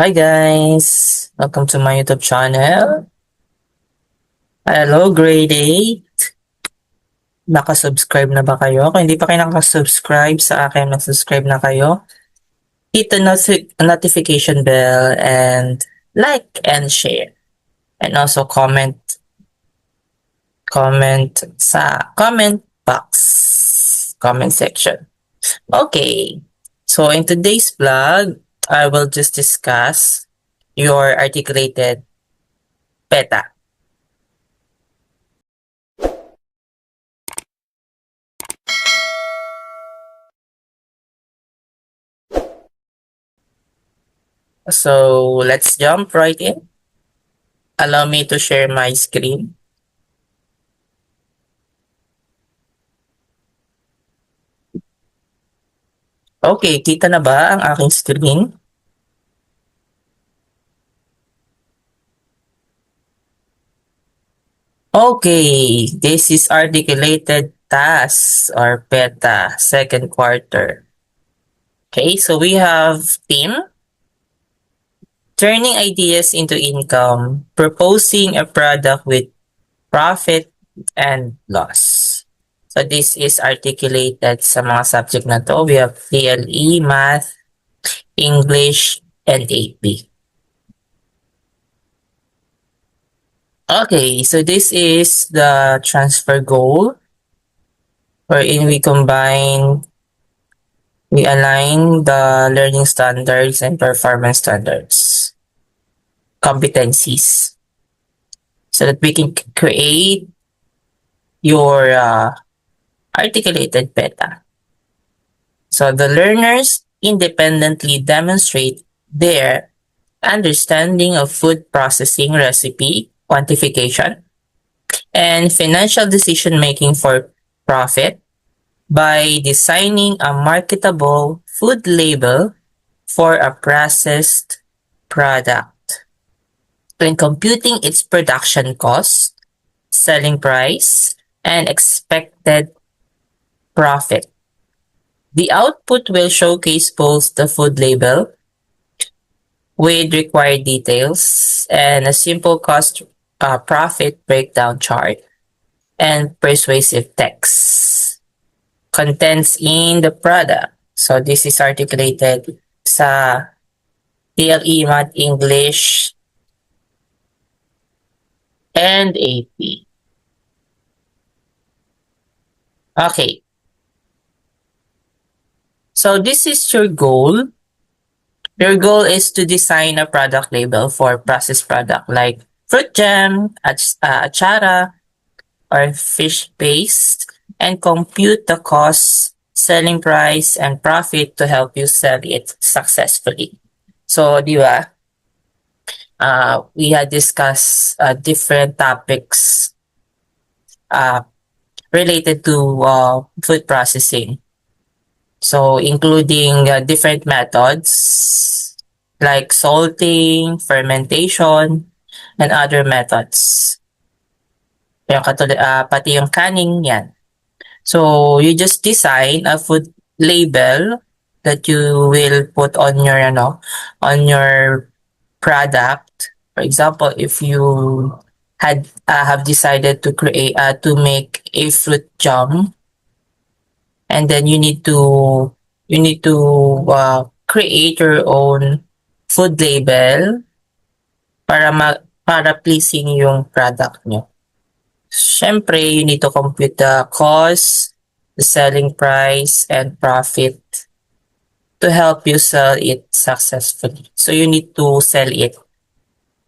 Hi guys! Welcome to my YouTube channel. Hello, grade 8! Nakasubscribe na ba kayo? Kung hindi pa kayo nakasubscribe sa akin, mag-subscribe na kayo. Hit the noti- notification bell and like and share. And also comment comment sa comment box, comment section. Okay, so in today's vlog, I will just discuss your articulated beta. So let's jump right in. Allow me to share my screen. Okay, kita na ba ang aking screen? Okay, this is articulated tasks or beta second quarter. Okay, so we have team, turning ideas into income, proposing a product with profit and loss. So this is articulated sa mga subject na to. We have PLE, Math, English, and AP. Okay, so this is the transfer goal wherein we combine, we align the learning standards and performance standards, competencies, so that we can create your uh, articulated beta. So the learners independently demonstrate their understanding of food processing recipe, quantification, and financial decision making for profit by designing a marketable food label for a processed product. When computing its production cost, selling price, and expected profit. The output will showcase both the food label with required details and a simple cost uh, profit breakdown chart and persuasive text. Contents in the product. So this is articulated sa TLE Math English and AP. Okay. So this is your goal. Your goal is to design a product label for processed product like fruit jam, ach- uh, achara, or fish paste, and compute the cost, selling price, and profit to help you sell it successfully. So, di ba? Uh, we had discussed uh, different topics uh, related to uh, food processing. So, including uh, different methods like salting, fermentation, and other methods. Yung katulad, uh, pati yung canning, yan. So, you just design a food label that you will put on your, ano, on your product. For example, if you had uh, have decided to create uh, to make a fruit jam and then you need to you need to uh, create your own food label para ma para pleasing yung product nyo. Siyempre, you need to compute the cost, the selling price, and profit to help you sell it successfully. So, you need to sell it.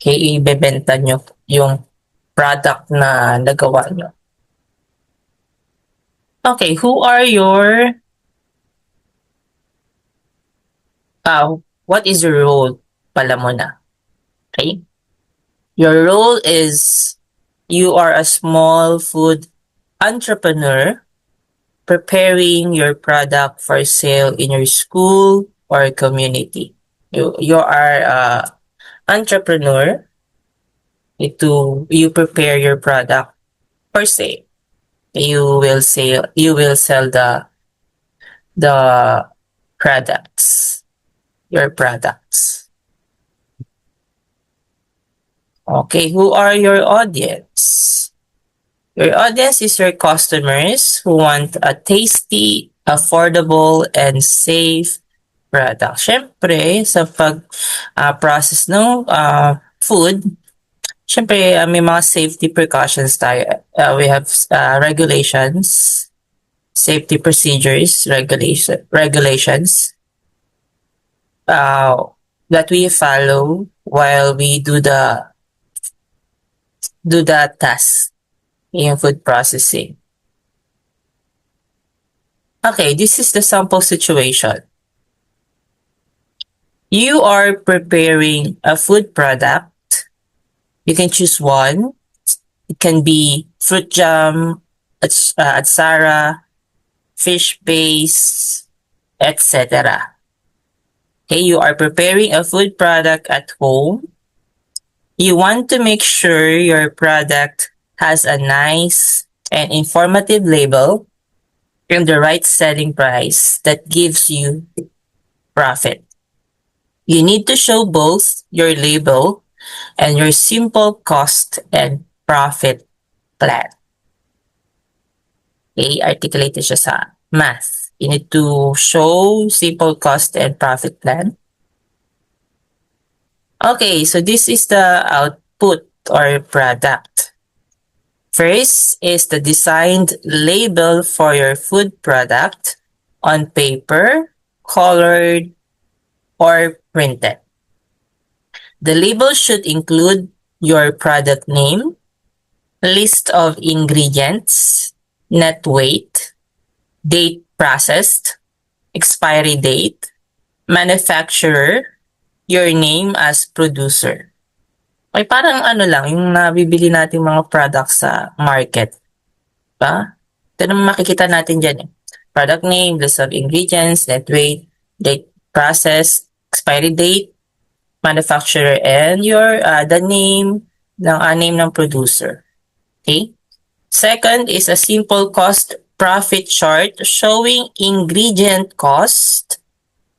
Okay, ibebenta nyo yung product na nagawa nyo. Okay, who are your uh, what is your role pala mo? Okay? Your role is you are a small food entrepreneur preparing your product for sale in your school or community. You you are a entrepreneur. To you prepare your product for sale. You will sell you will sell the the products your products. Okay, who are your audience? Your audience is your customers who want a tasty, affordable, and safe product. Siyempre, sa pag-process uh, ng uh, food, Siyempre, uh, may mga safety precautions tayo. Uh, we have uh, regulations, safety procedures, regulation, regulations uh, that we follow while we do the do the task in food processing. Okay, this is the sample situation. You are preparing a food product. You can choose one. It can be fruit jam, uh, atsara, fish base, etc. Okay, you are preparing a food product at home. You want to make sure your product has a nice and informative label and the right selling price that gives you profit. You need to show both your label and your simple cost and profit plan. Okay, articulated siya sa math. You need to show simple cost and profit plan. Okay, so this is the output or product. First is the designed label for your food product on paper, colored, or printed. The label should include your product name, list of ingredients, net weight, date processed, expiry date, manufacturer, your name as producer. Ay parang ano lang, yung nabibili natin mga products sa market. Ba? Ito naman makikita natin dyan eh. Product name, list of ingredients, net weight, date processed, expiry date, manufacturer, and your uh, the name ng uh, name ng producer. Okay? Second is a simple cost profit chart showing ingredient cost,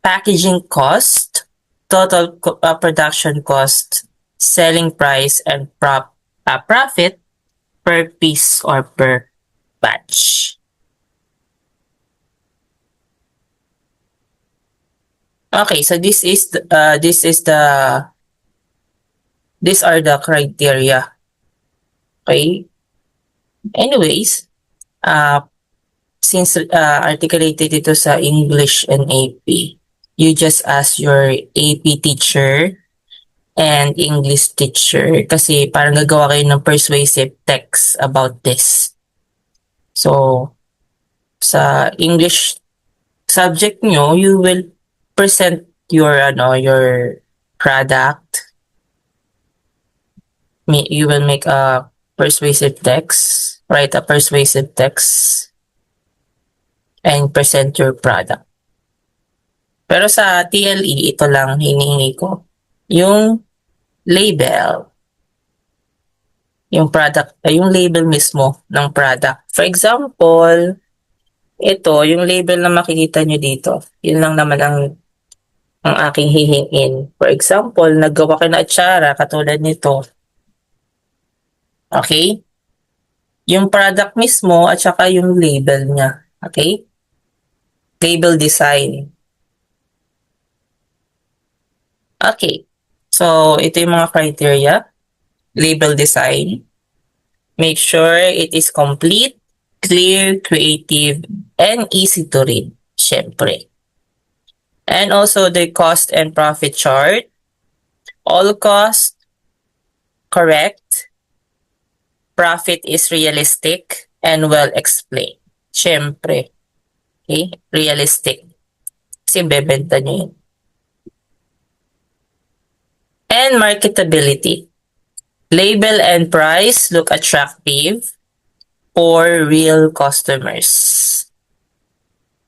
packaging cost, total uh, production cost, selling price, and prop, uh, profit per piece or per batch. Okay, so this is the, uh, this is the these are the criteria. Okay. Anyways, uh, since uh, articulated ito sa English and AP, you just ask your AP teacher and English teacher kasi parang gagawa kayo ng persuasive text about this. So, sa English subject nyo, you will present your ano your product. You will make a persuasive text, write a persuasive text and present your product. Pero sa TLE, ito lang hinihingi ko. Yung label, yung product, ay yung label mismo ng product. For example, ito, yung label na makikita nyo dito, yun lang naman ang ang aking hihingin. For example, naggawa ka na atsara katulad nito. Okay? Yung product mismo at saka yung label niya. Okay? Label design. Okay. So, ito yung mga criteria. Label design. Make sure it is complete, clear, creative, and easy to read. Siyempre. And also the cost and profit chart. All cost correct. Profit is realistic and well explained. Siyempre. Okay? Realistic. Kasi bebenta nyo yun. And marketability. Label and price look attractive for real customers.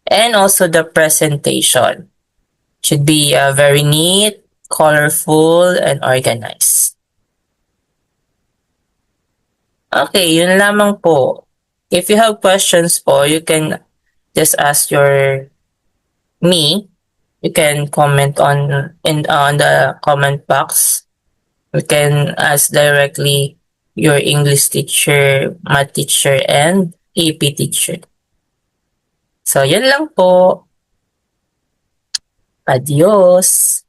And also the presentation should be uh, very neat, colorful, and organized. Okay, yun lamang po. If you have questions po, you can just ask your me. You can comment on in on the comment box. You can ask directly your English teacher, math teacher, and AP teacher. So, yun lang po. Pa Diyos.